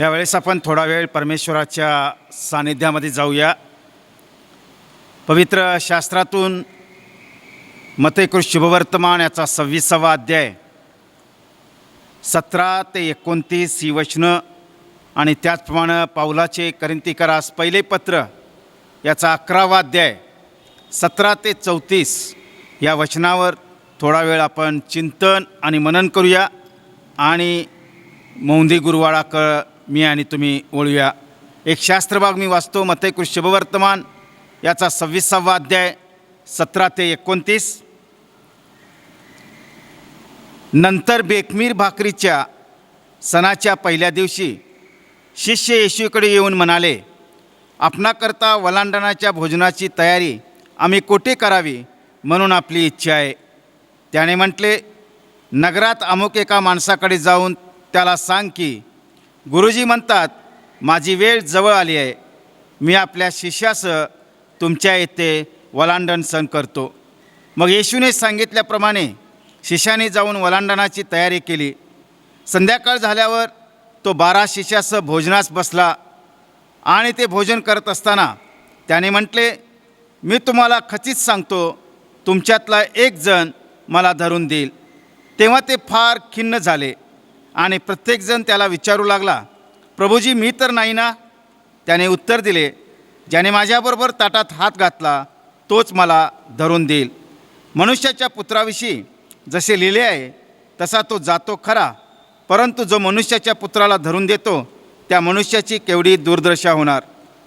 यावेळेस आपण थोडा वेळ परमेश्वराच्या सानिध्यामध्ये जाऊया. पवित्र शास्त्रातून मतेकृत शुभवर्तमान याचा सव्वीसावा अध्याय. सतरा ते एकोणतीस ही वचनं आणि त्याचप्रमाणे पावलाचे करिंतीकरास पहिले पत्र याचा अकरावा अध्याय. सतरा ते चौतीस या वचनावर थोडा वेळ आपण चिंतन आणि मनन करूया. आणि मौंदी क मी आणि तुम्ही ओळूया एक शास्त्रभाग मी वाचतो मतेकृत शुभवर्तमान याचा सव्वीसावा अध्याय सतरा ते एकोणतीस. नंतर बेकमीर भाकरीच्या सणाच्या पहिल्या दिवशी शिष्य येशूकडे येऊन म्हणाले आपणाकरता वलांडणाच्या भोजनाची तयारी आम्ही कोठे करावी म्हणून आपली इच्छा आहे? त्याने म्हटले नगरात अमुक एका माणसाकडे जाऊन त्याला सांग की गुरुजी म्हणतात माझी वेळ जवळ आली आहे. मी आपल्या शिष्यासह तुमच्या येथे वलांडण सण करतो. मग येशूने सांगितल्याप्रमाणे शिष्याने जाऊन वलांडणाची तयारी केली. संध्याकाळ झाल्यावर तो बारा शिष्यासह भोजनास बसला आणि ते भोजन करत असताना त्याने म्हटले मी तुम्हाला खचित सांगतो तुमच्यातला एक जण मला धरून देईल. तेव्हा ते फार खिन्न झाले. आणि प्रत्येकजण त्याला विचारू लागला प्रभूजी मी तर नाही ना? त्याने उत्तर दिले ज्याने माझ्याबरोबर ताटात हात घातला तोच मला धरून देईल. मनुष्याच्या पुत्राविषयी जसे लिहिले आहे तसा तो जातो खरा. परंतु जो मनुष्याच्या पुत्राला धरून देतो त्या मनुष्याची केवढी दुर्दशा होणार.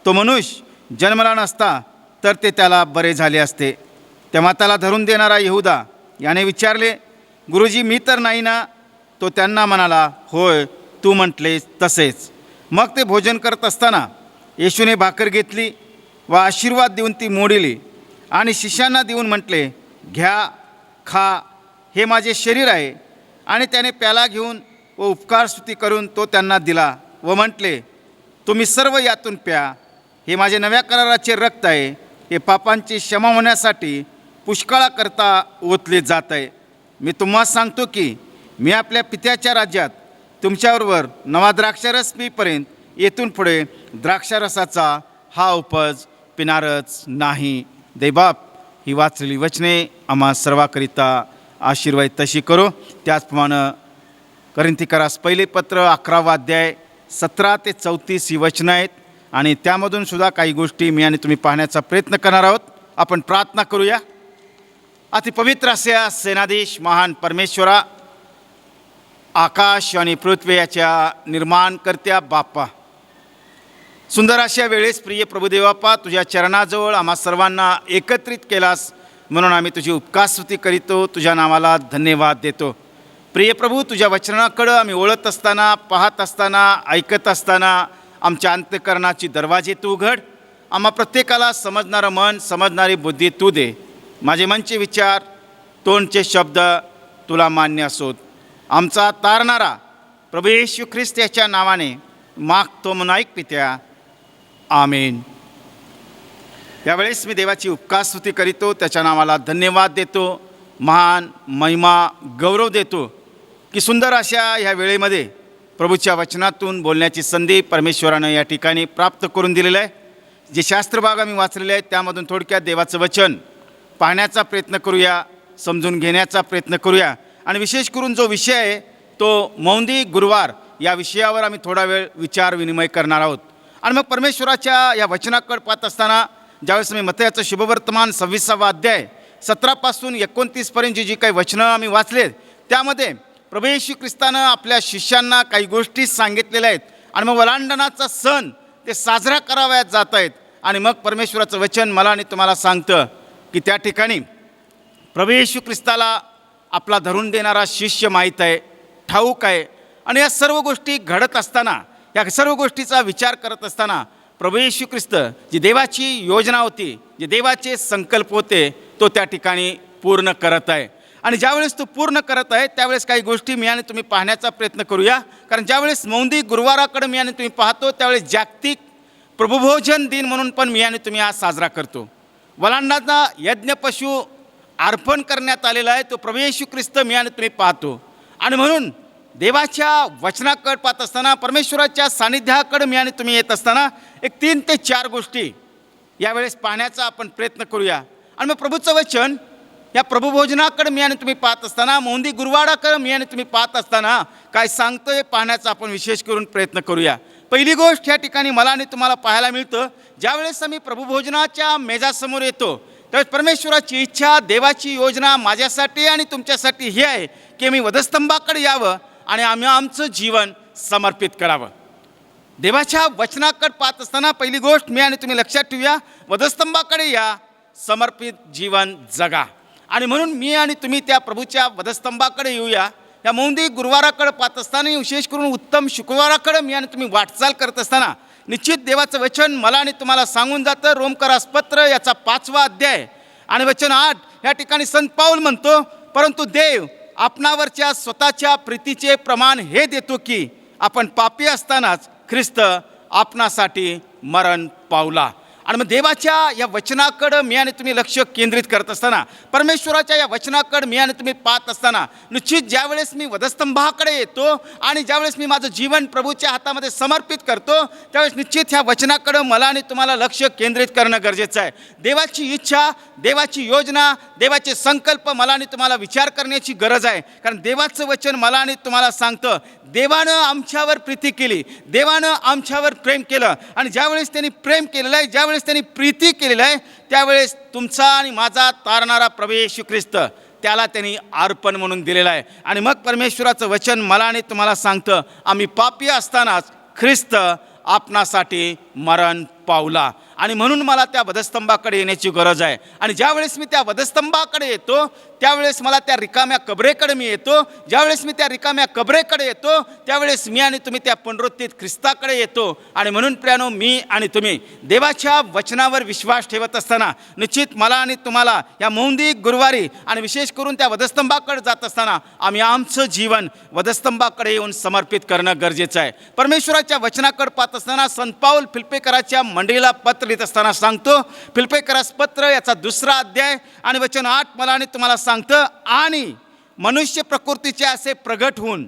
तो मनुष्य जन्मला नसता तर ते त्याला बरे झाले असते. तेव्हा त्याला धरून देणारा येहुदा याने विचारले गुरुजी मी तर नाही ना? तो त्यांना म्हणाला होय तू म्हटलेस तसेच. मग ते भोजन करत असताना येशूने भाकर घेतली व आशीर्वाद देऊन ती मोडिली आणि शिष्यांना देऊन म्हटले घ्या खा हे माझे शरीर आहे. आणि त्याने प्याला घेऊन व उपकार स्तुती करून तो त्यांना दिला व म्हटले तुम्ही सर्व यातून प्या. हे माझे नव्या कराराचे रक्त आहे. हे पापांची क्षमा होण्यासाठी पुष्कळाकरता ओतले जात आहे. मी तुम्हाला सांगतो की मी आपल्या पित्याच्या राज्यात तुमच्याबरोबर नवा द्राक्षारस पीपर्यंत येथून पुढे द्राक्षारसाचा हा उपज पिणारच नाही. देबाप ही वाचलेली वचने आम्हा सर्वाकरिता आशीर्वाद तशी करो. त्याचप्रमाणे करिंतीकरास पहिले पत्र अकरावा अध्याय सतरा ते चौतीस ही वचनं आहेत आणि त्यामधून सुद्धा काही गोष्टी मी आणि तुम्ही पाहण्याचा प्रयत्न करणार आहोत. आपण प्रार्थना करूया. अति पवित्र असे सेनाधीश महान परमेश्वरा आकाश आणि पृथ्वी याच्या निर्माणकर्त्या बाप्पा. सुंदर अशा वेळेस प्रिय प्रभुदेवाप्पा तुझ्या चरणाजवळ आम्हा सर्वांना एकत्रित केलास म्हणून आम्ही तुझी उपकास्तुती करीतो तुझ्या नावाला धन्यवाद देतो. प्रिय प्रभू तुझ्या वचनाकडं आम्ही ओळत असताना पाहत असताना ऐकत असताना आमच्या अंतकरणाची दरवाजे तू उघड आम्हा प्रत्येकाला समजणारं मन समजणारी बुद्धी तू दे. माझे मनचे विचार तोंडचे शब्द तुला मान्य असोत. आमचा तारणारा प्रभू येशू ख्रिस्त याच्या नावाने मागतो मनाईक पित्या आमेन. यावेळेस मी देवाची उपकास्तुती करीतो त्याच्या नावाला धन्यवाद देतो महान महिमा गौरव देतो की सुंदर अशा ह्या वेळेमध्ये प्रभूच्या वचनातून बोलण्याची संधी परमेश्वरानं या ठिकाणी प्राप्त करून दिलेलं आहे. जे शास्त्रभाग आम्ही वाचलेले आहेत त्यामधून थोडक्यात देवाचं वचन पाहण्याचा प्रयत्न करूया समजून घेण्याचा प्रयत्न करूया. आणि विशेष करून जो विषय आहे तो मौंदी गुरुवार या विषयावर आम्ही थोडा वेळ विचार विनिमय करणार आहोत. आणि मग परमेश्वराच्या या वचनाकडे पाहत असताना ज्यावेळेस मी मतयाचं शुभवर्तमान सव्वीसावा अध्याय सतरापासून एकोणतीसपर्यंतची जी काही वचनं आम्ही वाचलेत त्यामध्ये प्रभू येशू ख्रिस्तानं आपल्या शिष्यांना काही गोष्टी सांगितलेल्या आहेत. आणि मग वलांडनाचा सण ते साजरा करावयात जात आहेत आणि मग परमेश्वराचं वचन मला आणि तुम्हाला सांगतं की त्या ठिकाणी प्रभू येशू ख्रिस्ताला आपला धरून देणारा शिष्य माहीत आहे ठाऊक आहे. आणि या सर्व गोष्टी घडत असताना या सर्व गोष्टीचा विचार करत असताना प्रभू येशू ख्रिस्त जी देवाची योजना होती जे देवाचे संकल्प होते तो त्या ठिकाणी पूर्ण करत आहे. आणि ज्यावेळेस तो पूर्ण करत आहे त्यावेळेस काही गोष्टी मी आणि तुम्ही पाहण्याचा प्रयत्न करूया. कारण ज्यावेळेस मौंदी गुरुवाराकडे मी आणि तुम्ही पाहतो त्यावेळेस जागतिक प्रभुभोजन दिन म्हणून पण मी आणि तुम्ही आज साजरा करतो. वलांडाचा यज्ञ पशु अर्पण करण्यात आलेला आहे तो प्रभू येशू ख्रिस्त मी आणि तुम्ही पाहतो. आणि म्हणून देवाच्या वचनाकडे पाहत असताना परमेश्वराच्या सानिध्याकडे मी आणि तुम्ही येत असताना एक तीन ते चार गोष्टी यावेळेस पाहण्याचा आपण प्रयत्न करूया. आणि मग प्रभूचं वचन या प्रभुभोजनाकडे मी आणि तुम्ही पाहत असताना मोंदी गुरुवाडाकडे मी आणि तुम्ही पाहत असताना काय सांगतं हे पाहण्याचा आपण विशेष करून प्रयत्न करूया. पहिली गोष्ट या ठिकाणी मला आणि तुम्हाला पाहायला मिळतं ज्यावेळेस आम्ही प्रभुभोजनाच्या मेजासमोर येतो त्यावेळेस परमेश्वराची इच्छा देवाची योजना माझ्यासाठी आणि तुमच्यासाठी ही आहे की मी वधस्तंभाकडे यावं आणि आम्ही आमचं जीवन समर्पित करावं. देवाच्या वचनाकडे पाहत असताना पहिली गोष्ट मी आणि तुम्ही लक्षात ठेवूया वधस्तंभाकडे या समर्पित जीवन जगा. आणि म्हणून मी आणि तुम्ही त्या प्रभूच्या वधस्तंभाकडे येऊया. या मौंदी गुरुवाराकडे पाहत असताना विशेष करून उत्तम शुक्रवाराकडे मी आणि तुम्ही वाटचाल करत असताना निश्चित देवाचं वचन मला आणि तुम्हाला सांगून जातं. रोमकरास पत्र याचा पाचवा अध्याय आणि वचन आठ. या ठिकाणी संत पाऊल म्हणतो परंतु देव आपणावरच्या स्वतःच्या प्रीतीचे प्रमाण हे देतो की आपण पापी असतानाच ख्रिस्त आपणासाठी मरण पावला. आणि मग देवाच्या या वचनाकडं मी आणि तुम्ही लक्ष केंद्रित करत असताना परमेश्वराच्या या वचनाकडं मी आणि तुम्ही पाहत असताना निश्चित ज्यावेळेस मी वधस्तंभाकडे येतो आणि ज्यावेळेस मी माझं जीवन प्रभूच्या हातामध्ये समर्पित करतो त्यावेळेस निश्चित ह्या वचनाकडं मला आणि तुम्हाला लक्ष केंद्रित करणं गरजेचं आहे. देवाची इच्छा देवाची योजना देवाचे संकल्प मला आणि तुम्हाला विचार करण्याची गरज आहे. कारण देवाचं वचन मला आणि तुम्हाला सांगतं देवानं आमच्यावर प्रीती केली. देवानं आमच्यावर प्रेम केलं. आणि ज्यावेळेस त्यांनी प्रेम केलेलं आहे ज्यावेळेस त्यांनी प्रीती केलेलं आहे त्यावेळेस तुमचा आणि माझा तारणारा प्रवेश ख्रिस्त त्याला त्यांनी अर्पण म्हणून दिलेलं आहे. आणि मग परमेश्वराचं वचन मला आणि तुम्हाला सांगतं आम्ही पापी असतानाच ख्रिस्त आपणासाठी मरण पावला. आणि म्हणून मला त्या वधस्तंभाकडे येण्याची गरज आहे. आणि ज्यावेळेस मी त्या वधस्तंभाकडे येतो त्यावेळेस मला त्या रिकाम्या कबरेकडे मी येतो ज्यावेळेस मी त्या रिकाम्या कबरेकडे येतो त्यावेळेस मी आणि तुम्ही त्या पुनरुत्थित ख्रिस्ताकडे येतो. आणि म्हणून प्रियानो मी आणि तुम्ही देवाच्या वचनावर विश्वास ठेवत असताना निश्चित मला आणि तुम्हाला या मौंदी गुरुवारी आणि विशेष करून त्या वधस्तंभाकडे जात असताना आम्ही आमचं जीवन वधस्तंभाकडे येऊन समर्पित करणं गरजेचं आहे. परमेश्वराच्या वचनाकडे पाहत असताना संत पाऊल फिल्पेकराच्या मंडळीला पत्र लिहित असताना सांगतो फिल्पेकरास पत्र याचा दुसरा अध्याय आणि वचन आठ मला आणि तुम्हाला सांगतं आणि मनुष्य प्रकृतीचे असे प्रगट होऊन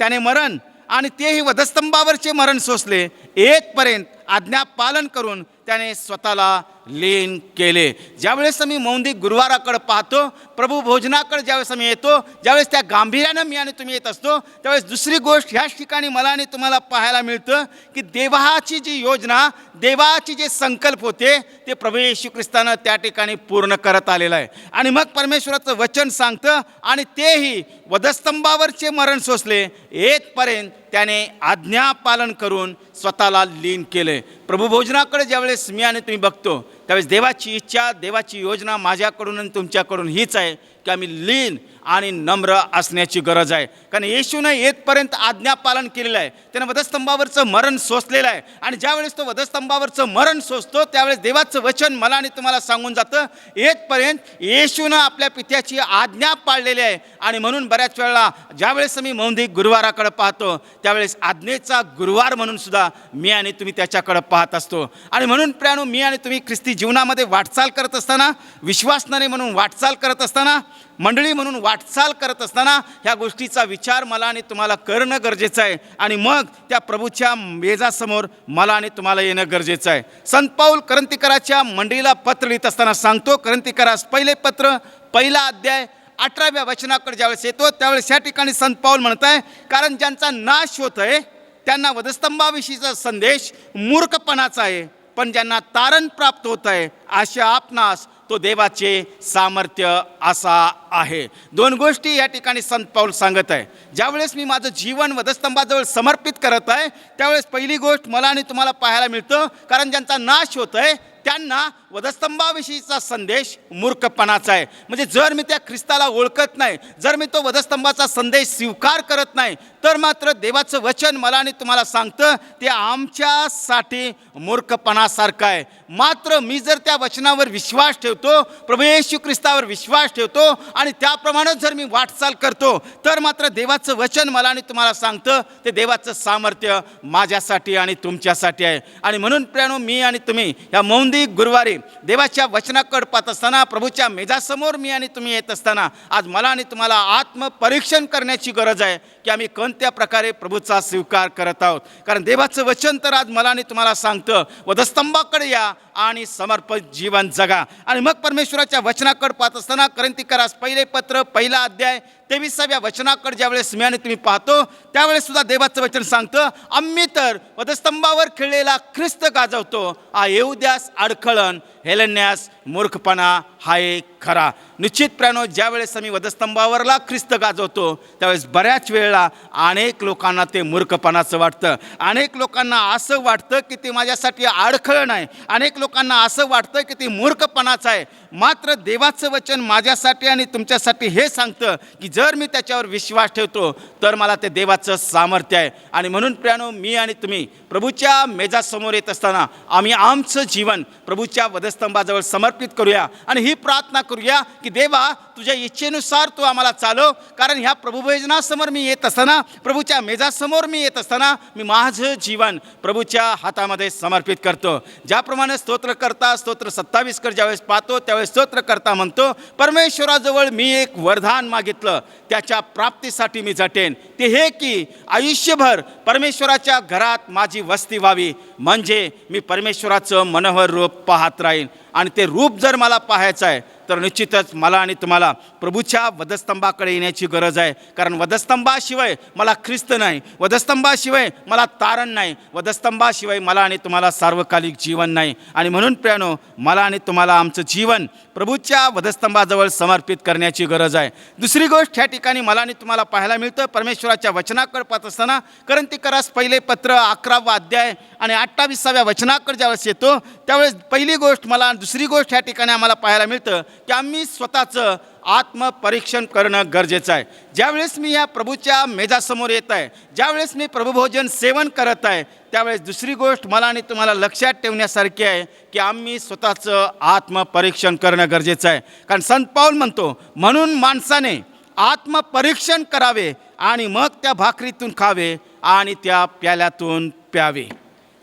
त्याने मरण आणि तेही वधस्तंभावरचे मरण सोसले येतपर्यंत आज्ञा पालन करून त्याने स्वतःला लीन केले. ज्यावेळेस आम्ही मौंदी गुरुवाराकडे पाहतो प्रभू भोजनाकडे ज्यावेळेस आम्ही येतो ज्यावेळेस त्या गांभीर्यानं मी आणि तुम्ही येत असतो त्यावेळेस दुसरी गोष्ट ह्याच ठिकाणी मला आणि तुम्हाला पाहायला मिळतं की देवाची जी योजना देवाची जे संकल्प होते ते प्रभू येशू ख्रिस्तानं त्या ठिकाणी पूर्ण करत आलेलं आहे. आणि मग परमेश्वराचं वचन सांगतं आणि तेही वधस्तंभावरचे मरण सोसले येतपर्यंत त्याने आज्ञा पालन करून स्वतःला लीन केले प्रभू भोजनाकडे ज्यावेळेस मी आणि तुम्ही बघतो त्यावेळेस देवाची इच्छा देवाची योजना माझ्याकडून आणि तुमच्याकडून हीच आहे की आम्ही लीन आणि नम्र असण्याची गरज आहे. कारण येशूनं येथपर्यंत आज्ञा पालन केलेलं आहे. त्यानं वधस्तंभावरचं मरण सोसलेलं आहे. आणि ज्यावेळेस तो वधस्तंभावरचं मरण सोसतो त्यावेळेस देवाचं वचन मला आणि तुम्हाला सांगून जातं येतपर्यंत येशूनं आपल्या पित्याची आज्ञा पाळलेली आहे. आणि म्हणून बऱ्याच वेळेला ज्यावेळेस मी मौंदी गुरुवाराकडे पाहतो त्यावेळेस आज्ञेचा गुरुवार म्हणून सुद्धा मी आणि तुम्ही त्याच्याकडे पाहत असतो. आणि म्हणून प्राणू मी आणि तुम्ही ख्रिस्ती जीवनामध्ये वाटचाल करत असताना विश्वासनाने म्हणून वाटचाल करत असताना मंडळी म्हणून वाटचाल करत असताना ह्या गोष्टीचा विचार मला आणि तुम्हाला करणं गरजेचं आहे. आणि मग त्या प्रभूच्या मेजासमोर मला आणि तुम्हाला येणं गरजेचं आहे. संत पाऊल करंतीकराच्या मंडळीला पत्र लिहित असताना सांगतो करंतीकरास पहिले पत्र पहिला अध्याय अठराव्या वचनाकडे ज्यावेळेस येतो त्यावेळेस या ठिकाणी संत पाऊल म्हणत आहे कारण ज्यांचा नाश होत आहे त्यांना वधस्तंभाविषयीचा संदेश मूर्खपणाचा आहे. पण ज्यांना तारण प्राप्त होत आहे अशा आपणास तो देवाचे सामर्थ्य असा आहे. दोन गोष्टी या ठिकाणी संत पाऊल सांगत आहे. ज्यावेळेस मी माझं जीवन वधस्तंभाजवळ समर्पित करत आहे त्यावेळेस पहिली गोष्ट मला आणि तुम्हाला पाहायला मिळतं कारण ज्यांचा नाश होत आहे त्यांना वधस्तंभाविषयीचा संदेश मूर्खपणाचा आहे. म्हणजे जर मी त्या ख्रिस्ताला ओळखत नाही जर मी तो वधस्तंभाचा संदेश स्वीकार करत नाही तर मात्र देवाचं वचन मला आणि तुम्हाला सांगतं ते आमच्यासाठी मूर्खपणासारखं आहे. मात्र मी जर त्या वचनावर विश्वास ठेवतो प्रभू येशू ख्रिस्तावर विश्वास ठेवतो आणि त्याप्रमाणेच जर मी वाटचाल करतो तर मात्र देवाचं वचन मला आणि तुम्हाला सांगतं ते देवाचं सामर्थ्य माझ्यासाठी आणि तुमच्यासाठी आहे. आणि म्हणून प्रियानो मी आणि तुम्ही या संधी गुरुवारी देवाच्या वचनाकडे पाहत असताना प्रभूच्या मेजासमोर मी आणि तुम्ही येत असताना आज मला आणि तुम्हाला आत्मपरीक्षण करण्याची गरज आहे की आम्ही कोणत्या प्रकारे प्रभूचा स्वीकार करत आहोत. कारण देवाचं वचन तर आज मला आणि तुम्हाला सांगतं वधस्तंभाकडे या आणि समर्पित जीवन जगा. आणि मग परमेश्वराच्या वचनाकडे पाहत असताना करंतीकरास पहिले पत्र पहिला अध्याय तेविसाव्या वचनाकडे ज्यावेळेस मी आणि तुम्ही पाहतो त्यावेळेस सुद्धा देवाचं वचन सांगतं आम्ही तर वधस्तंभावर खेळलेला ख्रिस्त गाजवतो हा येऊ द्यास अडखळण हेलण्यास मूर्खपणा हा एक खरा निश्चितपणे ज्यावेळेस आम्ही वधस्तंभावरला ख्रिस्त गाजवतो त्यावेळेस बऱ्याच वेळेला अनेक लोकांना ते मूर्खपणाचं वाटतं. अनेक लोकांना असं वाटतं की ते माझ्यासाठी अडखळण आहे अनेक लोकांना असं वाटतं की ते मूर्खपणाचं आहे. मात्र देवाचं वचन माझ्यासाठी आणि तुमच्यासाठी हे सांगतं की जर मी त्याच्यावर विश्वास ठेवतो तर मला ते देवाचं सामर्थ्य आहे. आणि म्हणून प्रियानो मी आणि तुम्ही प्रभूच्या मेजासमोर येत असताना आम्ही आमचं जीवन प्रभूच्या वधस्तंभाजवळ समर्पित करूया. आणि ही प्रार्थना करूया की देवा तुझ्या इच्छेनुसार तू आम्हाला चालव कारण ह्या प्रभुभोजनासमोर मी येत असताना प्रभूच्या मेजासमोर मी येत असताना मी माझं जीवन प्रभूच्या हातामध्ये समर्पित करतो. ज्याप्रमाणे स्तोत्र करता स्तोत्र सत्तावीस कर ज्यावेळेस पाहतो त्यावेळेस स्तोत्र करता म्हणतो परमेश्वराजवळ मी एक वरदान मागितलं. त्याच्या प्राप्तीसाठी मी जटेन ते हे की आयुष्यभर परमेश्वराच्या घरात माझी वस्ती व्हावी. म्हणजे मी परमेश्वराचं मनोहर रूप पाहत राहीन. आणि ते रूप जर मला पाहायचं आहे तर निश्चितच मला आणि तुम्हाला प्रभूच्या वधस्तंभाकडे येण्याची गरज आहे. कारण वधस्तंभाशिवाय मला ख्रिस्त नाही. वधस्तंभाशिवाय मला तारण नाही. वधस्तंभाशिवाय मला आणि तुम्हाला सार्वकालिक जीवन नाही. आणि म्हणून प्रियानो मला आणि तुम्हाला आमचं जीवन प्रभूच्या वधस्तंभाजवळ समर्पित करण्याची गरज आहे. दुसरी गोष्ट ह्या ठिकाणी मला आणि तुम्हाला पाहायला मिळतं. परमेश्वराच्या वचनाकडे पाहत असताना कारण ती करास पहिले पत्र अकरावा अध्याय आणि अठ्ठावीसाव्या वचनाकडे ज्यावेळेस येतो त्यावेळेस पहिली गोष्ट मला दुसरी गोष्ट ह्या ठिकाणी आम्हाला पाहायला मिळतं. की आम्ही स्वतःचं आत्मपरीक्षण करणं गरजेचं आहे. ज्यावेळेस मी या प्रभूच्या मेजासमोर येत आहे ज्यावेळेस मी प्रभुभोजन सेवन करत आहे त्यावेळेस दुसरी गोष्ट मला आणि तुम्हाला लक्षात ठेवण्यासारखी आहे की आम्ही स्वतःचं आत्मपरीक्षण करणं गरजेचं आहे. कारण संत पाऊल म्हणतो म्हणून माणसाने आत्मपरीक्षण करावे आणि मग त्या भाकरीतून खावे आणि त्या प्याल्यातून प्यावे.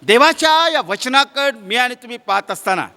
देवाच्या या वचनाकड मी आणि तुम्ही पाहत असताना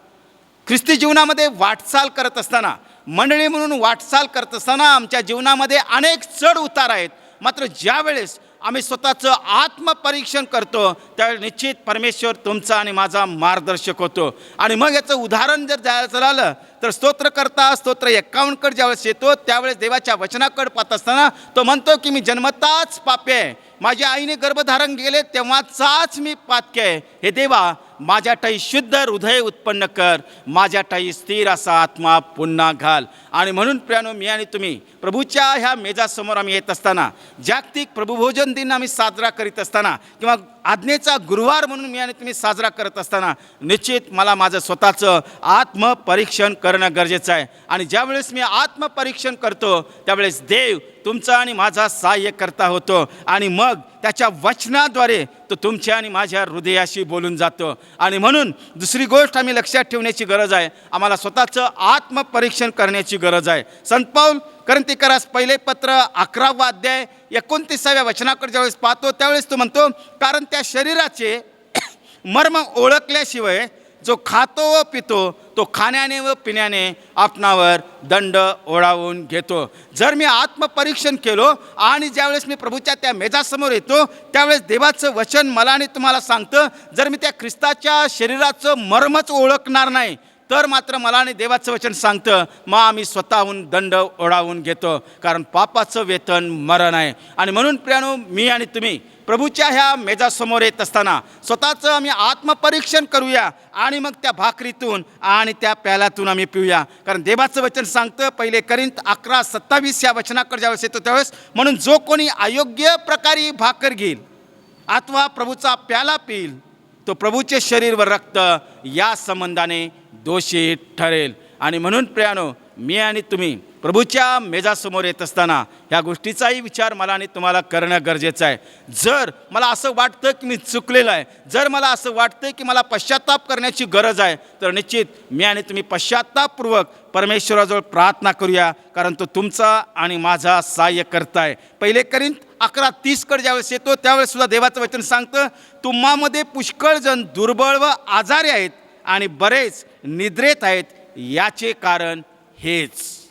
ख्रिस्ती जीवनामध्ये वाटचाल करत असताना मंडळी म्हणून वाटचाल करत असताना आमच्या जीवनामध्ये अनेक चढ उतार आहेत. मात्र ज्या वेळेस आम्ही स्वतःचं आत्मपरीक्षण करतो त्यावेळेस निश्चित परमेश्वर तुमचा आणि माझा मार्गदर्शक होतो. आणि मग याचं उदाहरण जर द्यायचं झालं तर स्तोत्र करता स्तोत्र एक्कावन्नकडे ज्यावेळेस येतो त्यावेळेस देवाच्या वचनाकडे पाहत असताना तो म्हणतो की मी जन्मताच पापी आहे. माझ्या आईने गर्भधारण गेले तेव्हाचाच मी पातके आहे. हे देवा माझ्याठाई शुद्ध हृदय उत्पन्न कर. माझ्याठाई स्थिर असा आत्मा पुन्हा घाल. आणि म्हणून प्रियानो मी आणि तुम्ही प्रभूच्या ह्या मेजासमोर आम्ही येत असताना जागतिक प्रभुभोजन दिन आम्ही साजरा करीत असताना किंवा आज्ञेचा गुरुवार म्हणून मी आणि तुम्ही साजरा करत असताना निश्चित मला माझं स्वतःचं आत्मपरीक्षण करणं गरजेचं आहे. आणि ज्यावेळेस मी आत्मपरीक्षण करतो त्यावेळेस देव तुमचा आणि माझा सहाय्य करता होतो. आणि मग त्याच्या वचनाद्वारे तो तुमच्या आणि माझ्या हृदयाशी बोलून जातो. आणि म्हणून दुसरी गोष्ट आम्ही लक्षात ठेवण्याची गरज आहे. आम्हाला स्वतःचं आत्मपरीक्षण करण्याची गरज आहे. संतपाऊल कारण ते करास पहिले पत्र अकरावा अध्याय एकोणतीसाव्या वचनाकडे ज्यावेळेस पाहतो त्यावेळेस तो म्हणतो कारण त्या शरीराचे मर्म ओळखल्याशिवाय जो खातो व पितो तो खाण्याने व पिण्याने आपणावर दंड ओढावून घेतो. जर मी आत्मपरीक्षण केलो आणि ज्यावेळेस मी प्रभूच्या त्या मेजासमोर येतो त्यावेळेस देवाचं वचन मला आणि तुम्हाला सांगतं जर मी त्या ख्रिस्ताच्या शरीराचं मर्मच ओळखणार नाही तर मात्र मला आणि देवाचं वचन सांगतं मग आम्ही स्वतःहून दंड ओढावून घेतो कारण पापाचं वेतन मरण आहे. आणि म्हणून प्रियानो मी आणि तुम्ही प्रभूच्या ह्या मेजासमोर येत असताना स्वतःचं आम्ही आत्मपरीक्षण करूया आणि मग त्या भाकरीतून आणि त्या प्यालातून आम्ही पिऊया. कारण देवाचं वचन सांगतं पहिले करीन अकरा सत्तावीस या वचनाकडे ज्यावेळेस येतो त्यावेळेस म्हणून जो कोणी अयोग्य प्रकारे भाकर घेईल अथवा प्रभूचा प्याला पिईल तो प्रभूचे शरीर व रक्त या संबंधाने दोषी ठरेल. आणि म्हणून प्रियानो मी आणि तुम्ही प्रभूच्या मेजासमोर येत असताना ह्या गोष्टीचाही विचार मला आणि तुम्हाला करणं गरजेचं आहे. जर मला असं वाटतं की मी चुकलेलं आहे जर मला असं वाटतं की मला पश्चाताप करण्याची गरज आहे तर निश्चित मी आणि तुम्ही पश्चातापपूर्वक परमेश्वराजवळ प्रार्थना करूया कारण तो तुमचा आणि माझा सहाय्य करताय पहिले करीन अकरा तीसकडे ज्यावेळेस येतो त्यावेळेस सुद्धा देवाचं वचन सांगतं तुम्हामध्ये पुष्कळ जण दुर्बळ व आजारी आहेत आणि बरेच निद्रेत आहेत याचे कारण हेच.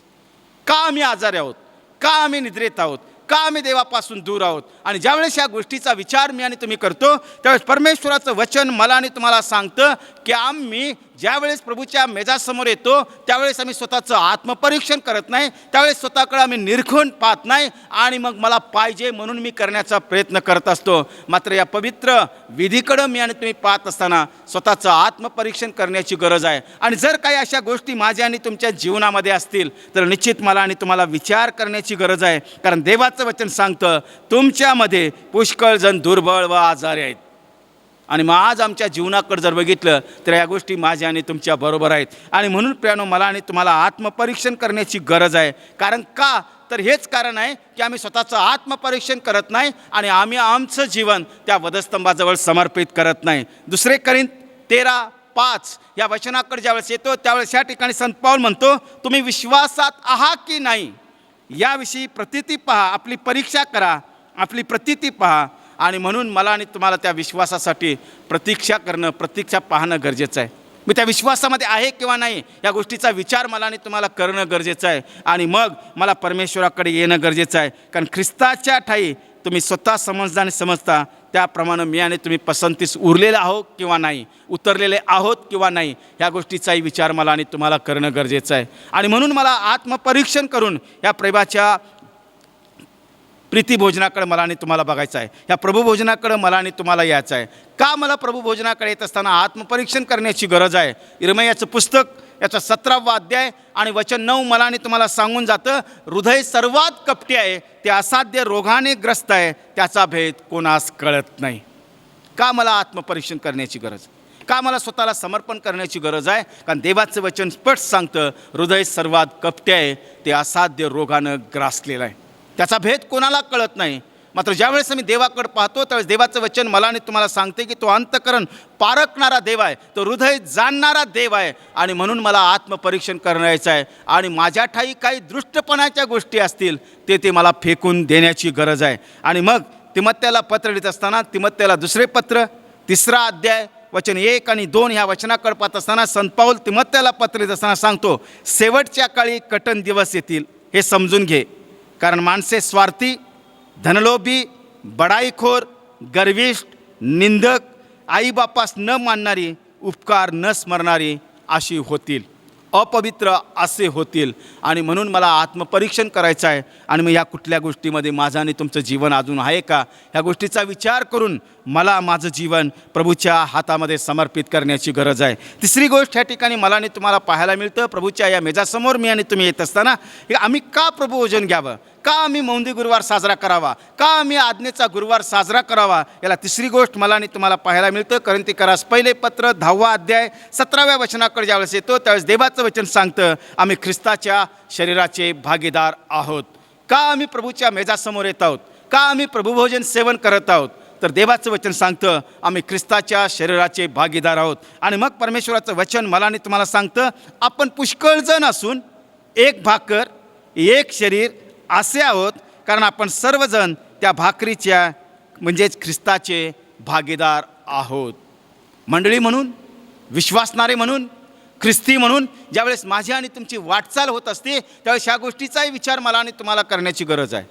का आम्ही आजारी आहोत? का आम्ही निद्रेत आहोत? का आम्ही देवापासून दूर आहोत? आणि ज्यावेळेस या गोष्टीचा विचार मी आणि तुम्ही करतो त्यावेळेस परमेश्वराचं वचन मला आणि तुम्हाला सांगतं की आम्ही ज्यावेळेस प्रभूच्या मेजासमोर येतो त्यावेळेस आम्ही स्वतःचं आत्मपरीक्षण करत नाही त्यावेळेस स्वतःकडे आम्ही निरखून पाहत नाही आणि मग मला पाहिजे म्हणून मी करण्याचा प्रयत्न करत असतो. मात्र या पवित्र विधीकडं मी आणि तुम्ही पाहत असताना स्वतःचं आत्मपरीक्षण करण्याची गरज आहे. आणि जर काही अशा गोष्टी माझ्या आणि तुमच्या जीवनामध्ये असतील तर निश्चित मला आणि तुम्हाला विचार करण्याची गरज आहे. कारण देवाचं वचन सांगतं तुमच्या जगामध्ये पुष्कळ जण दुर्बळ व आजारी आहेत. आणि मग आज आमच्या जीवनाकडे जर बघितलं तर या गोष्टी माझ्या आणि तुमच्या बरोबर आहेत. आणि म्हणून प्रियानो मला आणि तुम्हाला आत्मपरीक्षण करण्याची गरज आहे. कारण का? तर हेच कारण आहे की आम्ही स्वतःचं आत्मपरीक्षण करत नाही आणि आम्ही आमचं जीवन त्या वधस्तंभाजवळ समर्पित करत नाही. दुसरे करीन तेरा पाच. या वचनाकडे ज्यावेळेस येतो त्यावेळेस या ठिकाणी संत पाऊल म्हणतो तुम्ही विश्वासात आहात की नाही? याविषयी प्रतिती पहा आपली परीक्षा करा. आपली प्रतिती पहा. आणि म्हणून मला आणि तुम्हाला त्या विश्वासासाठी प्रतीक्षा करणं प्रतीक्षा पाहणं गरजेचं आहे. मी त्या विश्वासामध्ये आहे किंवा नाही या गोष्टीचा विचार मला आणि तुम्हाला करणं गरजेचं आहे. आणि मग मला परमेश्वराकडे येणं गरजेचं आहे. कारण ख्रिस्ताच्या ठाई तुम्ही स्वतः समजता आणि समजता त्याप्रमाणे मी आणि तुम्ही पसंतीस उरलेले आहोत किंवा नाही उतरलेले आहोत किंवा नाही ह्या गोष्टीचाही विचार मला आणि तुम्हाला करणं गरजेचं आहे. आणि म्हणून मला आत्मपरीक्षण करून या प्रेमाच्या प्रीतीभोजनाकडे मला आणि तुम्हाला बघायचं आहे. या प्रभूभोजनाकडे मला आणि तुम्हाला यायचं आहे. का मला प्रभूभोजनाकडे येत असताना आत्मपरीक्षण करण्याची गरज आहे? इरमयाचं पुस्तक याचा सतरावा अध्याय आणि वचन नऊ मला आणि तुम्हाला सांगून जातं हृदय सर्वात कपटी आहे ते असाध्य रोगाने ग्रस्त आहे त्याचा भेद कोणास कळत नाही. का मला आत्मपरीक्षण करण्याची गरज? का मला स्वतःला समर्पण करण्याची गरज आहे? कारण देवाचं वचन स्पष्ट सांगतं हृदय सर्वात कपटे आहे ते असाध्य रोगानं ग्रासलेलं आहे. त्याचा भेद कोणाला कळत नाही. मात्र ज्यावेळेस मी देवाकडे पाहतो त्यावेळेस देवाचं वचन मला आणि तुम्हाला सांगते की तो अंतकरण पारखणारा देव आहे. तो हृदय जाणणारा देव आहे. आणि म्हणून मला आत्मपरीक्षण करायचं आहे. आणि माझ्या ठाई काही दृष्टपणाच्या गोष्टी असतील ते ते मला फेकून देण्याची गरज आहे. आणि मग तिमत्त्याला पत्र लिहित असताना तिमत्त्याला दुसरे पत्र तिसरा अध्याय वचन एक आणि दोन ह्या वचनाकडे पाहत असताना संत पाऊल तिमत्त्याला पत्र लिहित असताना सांगतो शेवटच्या काळी कठण दिवस येतील. हे समजून घे. कारण माणसे स्वार्थी धनलोभी बडाईखोर गर्विष्ठ निंदक आईबापास न मानणारी उपकार न स्मरणारी अशी होतील. अपवित्र असे होतील. आणि म्हणून मला आत्मपरीक्षण करायचं आहे. आणि मग या कुठल्या गोष्टीमध्ये माझं आणि तुमचं जीवन अजून आहे का? ह्या गोष्टीचा विचार करून मला माझं जीवन प्रभूच्या हातामध्ये समर्पित करण्याची गरज आहे. तिसरी गोष्ट ह्या ठिकाणी मला आणि तुम्हाला पाहायला मिळतं. प्रभूच्या या मेजासमोर मी आणि तुम्ही येत असताना हे आम्ही का प्रभू ओजन घ्यावं? का आम्ही मौंदी गुरुवार साजरा करावा? का आम्ही आज्ञेचा गुरुवार साजरा करावा? याला तिसरी गोष्ट मला आणि तुम्हाला पाहायला मिळतं. कारण ती करास पहिले पत्र दहावा अध्याय सतराव्या वचनाकडे ज्यावेळेस येतो त्यावेळेस देवाचं वचन सांगतं आम्ही ख्रिस्ताच्या शरीराचे भागीदार आहोत. का आम्ही प्रभूच्या मेजासमोर येत आहोत? का आम्ही प्रभुभोजन सेवन करत आहोत? तर देवाचं वचन सांगतं आम्ही ख्रिस्ताच्या शरीराचे भागीदार आहोत. आणि मग परमेश्वराचं वचन मला आणि तुम्हाला सांगतं आपण पुष्कळ जण असून एक भाकर एक शरीर असे आहोत कारण आपण सर्वजण त्या भाकरीच्या म्हणजेच ख्रिस्ताचे भागीदार आहोत. मंडळी म्हणून विश्वासणारे म्हणून ख्रिस्ती म्हणून ज्यावेळेस माझी आणि तुमची वाटचाल होत असते त्यावेळेस ह्या गोष्टीचाही विचार मला आणि तुम्हाला करण्याची गरज आहे.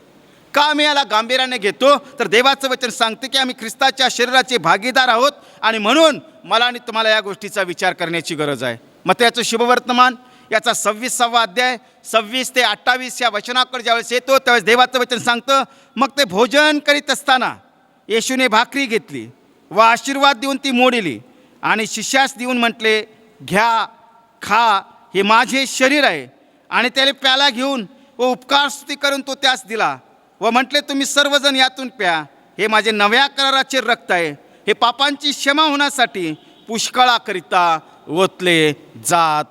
का आम्ही याला गांभीर्याने घेतो? तर देवाचं वचन सांगते की आम्ही ख्रिस्ताच्या शरीराचे भागीदार आहोत आणि म्हणून मला आणि तुम्हाला या गोष्टीचा विचार करण्याची गरज आहे. मग त्याचं शुभवर्तमान. याचा सव्वीसावा अध्याय सव्वीस ते अठ्ठावीस या वचनाकडे ज्यावेळेस येतो त्यावेळेस देवाचं वचन सांगतं मग ते भोजन करीत असताना येशूने भाकरी घेतली व आशीर्वाद देऊन ती मोडिली आणि शिष्यास देऊन म्हटले घ्या खा हे माझे शरीर आहे. आणि त्याला प्याला घेऊन व उपकार स्तुती करून तो त्यास दिला व म्हटले तुम्ही सर्वजण यातून प्या. हे माझे नव्या कराराचे रक्त आहे. हे पापांची क्षमा होण्यासाठी पुष्कळाकरिता ओतले जात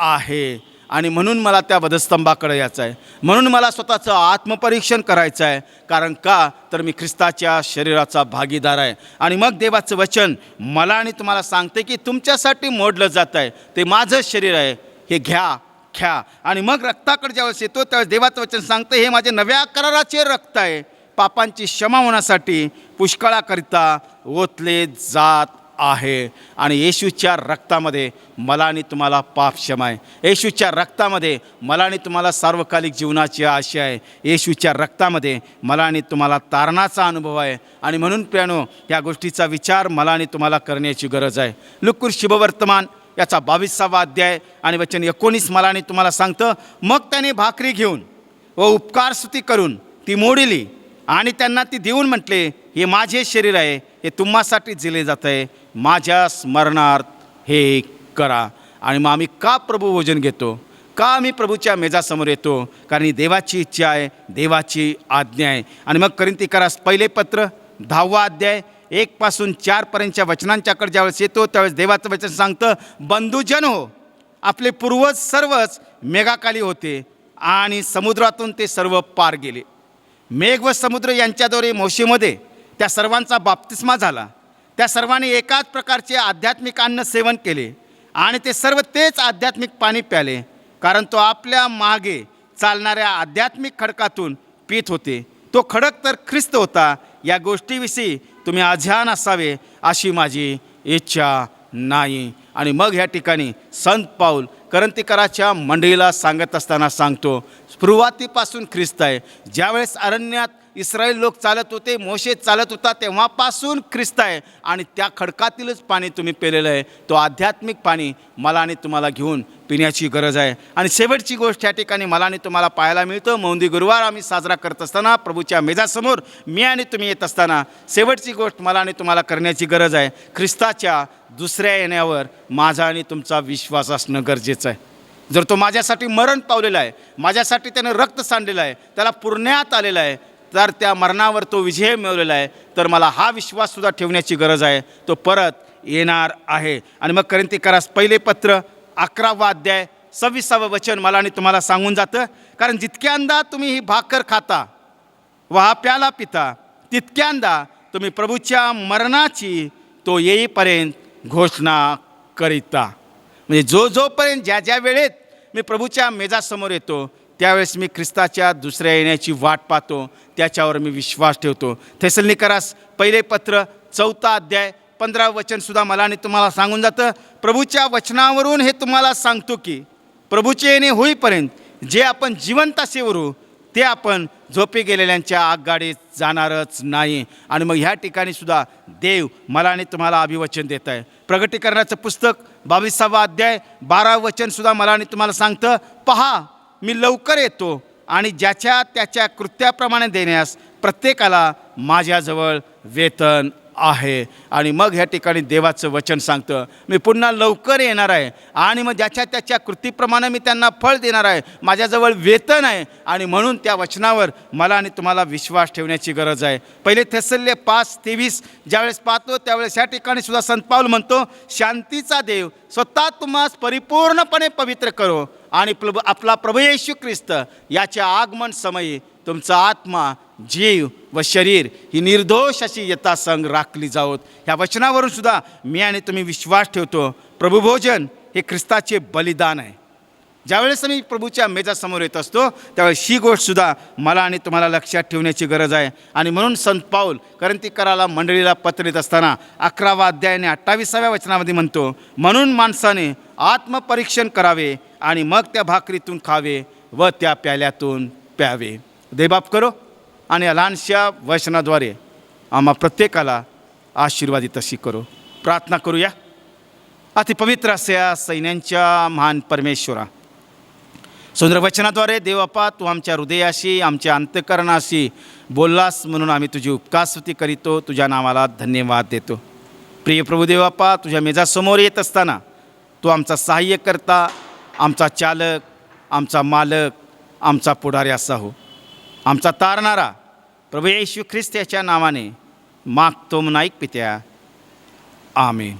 आहे. आणि म्हणून मला त्या वधस्तंभाकडे यायचं आहे. म्हणून मला स्वतःचं आत्मपरीक्षण करायचं आहे. कारण का? तर मी ख्रिस्ताच्या शरीराचा भागीदार आहे. आणि मग देवाचं वचन मला आणि तुम्हाला सांगते की तुमच्यासाठी मोडलं जात आहे. ते माझं शरीर आहे. हे घ्या ख्या आणि मग रक्ताकडे ज्यावेळेस येतो त्यावेळेस देवाचं वचन सांगतं हे माझे नव्या कराराचे रक्त आहे. पापांची क्षमा होण्यासाठी पुष्कळाकरिता ओतले जात आहे. आणि येशूच्या रक्तामध्ये मला आणि तुम्हाला पाप क्षमा आहे. येशूच्या रक्तामध्ये मला आणि तुम्हाला सार्वकालिक जीवनाची आशा आहे. येशूच्या रक्तामध्ये मला आणि तुम्हाला तारणाचा अनुभव आहे. आणि म्हणून प्यानो या गोष्टीचा विचार मला आणि तुम्हाला करण्याची गरज आहे. लुकुर शुभवर्तमान याचा बावीसावा अध्याय आणि वचन एकोणीस मला आणि तुम्हाला सांगतं मग त्याने भाकरी घेऊन व उपकारस्तुती करून ती मोडिली आणि त्यांना ती देऊन म्हटले हे माझे शरीर आहे हे तुम्हासाठी दिले जात आहे माझ्या स्मरणार्थ हे करा. आणि मग आम्ही का प्रभू भोजन घेतो? का आम्ही प्रभूच्या मेजासमोर येतो? कारण ही देवाची इच्छा आहे देवाची आज्ञा आहे. आणि मग करिंती करास पहिले पत्र दहावा अध्याय एकपासून चारपर्यंतच्या वचनांच्याकडे ज्यावेळेस येतो त्यावेळेस देवाचं वचन सांगतं बंधुजन हो आपले पूर्वज सर्वच मेघाखाली होते आणि समुद्रातून ते सर्व पार गेले. मेघ व समुद्र यांच्याद्वारे मोशीमध्ये त्या सर्वांचा बाप्तिस्मा झाला. त्या सर्वांनी एकाच प्रकारचे आध्यात्मिक अन्न सेवन केले आणि ते सर्व तेच आध्यात्मिक पाणी प्याले कारण तो आपल्या मागे चालणाऱ्या आध्यात्मिक खडकातून पीत होते. तो खडक तर ख्रिस्त होता या गोष्टीविषयी तुम्ही अध्यान असावे अशी माझी इच्छा नाही. आणि मग ह्या ठिकाणी संत पाऊल करंतीकराच्या मंडळीला सांगत असताना सांगतो सुरुवातीपासून ख्रिस्त आहे. ज्यावेळेस अरण्यात इस्रायल लोक चालत होते मोशे चालत होता तेव्हापासून ख्रिस्त आहे. आणि त्या खडकातीलच पाणी तुम्ही पेलेलं आहे. तो आध्यात्मिक पाणी मला आणि तुम्हाला घेऊन पिण्याची गरज आहे. आणि शेवटची गोष्ट या ठिकाणी मला आणि तुम्हाला पाहायला मिळतं. मौंदी गुरुवार आम्ही साजरा करत असताना प्रभूच्या मेजासमोर मी आणि तुम्ही येत असताना शेवटची गोष्ट मला आणि तुम्हाला करण्याची गरज आहे. ख्रिस्ताच्या दुसऱ्या येण्यावर माझा आणि तुमचा विश्वास असणं गरजेचं आहे. जर तो माझ्यासाठी मरण पावलेला आहे माझ्यासाठी त्यानं रक्त सांडलेलं आहे त्याला पुरण्यात आलेलं आहे तर त्या मरणावर तो विजय मिळवलेला आहे तर मला हा विश्वाससुद्धा ठेवण्याची गरज आहे. तो परत येणार आहे. आणि मग करंतीकारास ते करास पहिले पत्र अकरावा अध्याय सव्वीसावं वचन मला आणि तुम्हाला सांगून जातं. कारण जितक्यांदा तुम्ही ही भाकर खाता व हा प्याला पिता तितक्यांदा तुम्ही प्रभूच्या मरणाची तो येईपर्यंत घोषणा करिता. म्हणजे जो जोपर्यंत ज्या ज्या वेळेत मी प्रभूच्या मेजासमोर येतो त्यावेळेस मी ख्रिस्ताच्या दुसऱ्या येण्याची वाट पाहतो त्याच्यावर मी विश्वास ठेवतो. थेसलनिकरास पहिले पत्र चौथा अध्याय पंधरा वचनसुद्धा मला आणि तुम्हाला सांगून जातं. प्रभूच्या वचनावरून हे तुम्हाला सांगतो की प्रभूचे येणे होईपर्यंत जे आपण जिवंत वरू ते आपण झोपे गेलेल्यांच्या आगगाडीत जाणारच नाही. आणि मग ह्या ठिकाणी सुद्धा देव मला आणि तुम्हाला अभिवचन देत आहे. प्रगटीकरणाचं पुस्तक बावीसावा अध्याय बारा वचनसुद्धा मला आणि तुम्हाला सांगतं पहा मी लवकर येतो आणि ज्याच्या त्याच्या कृत्याप्रमाणे देण्यास प्रत्येकाला माझ्याजवळ वेतन आहे. आणि मग ह्या ठिकाणी देवाचं वचन सांगतं मी पुन्हा लवकर येणार आहे आणि मग ज्याच्या त्याच्या कृतीप्रमाणे मी त्यांना फळ देणार आहे माझ्याजवळ वेतन आहे आणि म्हणून त्या वचनावर मला आणि तुम्हाला विश्वास ठेवण्याची गरज आहे. पहिले थेसल्य पाच तेवीस ज्यावेळेस पाहतो त्यावेळेस ह्या ठिकाणी सुद्धा संत पाऊल म्हणतो शांतीचा देव स्वतः तुम्हास परिपूर्णपणे पवित्र करो आणि प्रभ आपला प्रभू येशू ख्रिस्त याच्या आगमन समयी तुमचा आत्मा जीव व शरीर ही निर्दोष अशी यथासंग राखली जावत. ह्या वचनावरून सुद्धा मी आणि तुम्ही विश्वास ठेवतो. प्रभुभोजन हे ख्रिस्ताचे बलिदान आहे. ज्यावेळेस मी प्रभूच्या मेजासमोर येत असतो त्यावेळेस ही गोष्टसुद्धा मला आणि तुम्हाला लक्षात ठेवण्याची गरज आहे. आणि म्हणून संत पाऊल करंतीकराला मंडळीला पत्र येत असताना अकरावा अध्याय आणि अठ्ठावीसाव्या वचनामध्ये म्हणतो म्हणून माणसाने आत्मपरीक्षण करावे आणि मग त्या भाकरीतून खावे व त्या प्याल्यातून प्यावे. देबाप करो आणि लहानशा वचनाद्वारे आम्हा प्रत्येकाला आशीर्वादित अशी करो. प्रार्थना करूया. अति पवित्र असे सैन्यांच्या महान परमेश्वरा सुंदर वचनाद्वारे देवप्पा तू आमच्या हृदयाशी आमच्या अंत्यकरणाशी बोललास म्हणून आम्ही तुझी उपकासवती करीतो. तुझ्या नावाला धन्यवाद देतो. प्रिय प्रभुदेवाप्पा तुझ्या मेजासमोर येत असताना तू आमचा सहाय्य करता आमचा चालक आमचा मालक आमचा पुढारी असा हो. आमचा तारणारा प्रभू येशू ख्रिस्त याच्या नावाने मागतो नाईक पित्या. आमेन.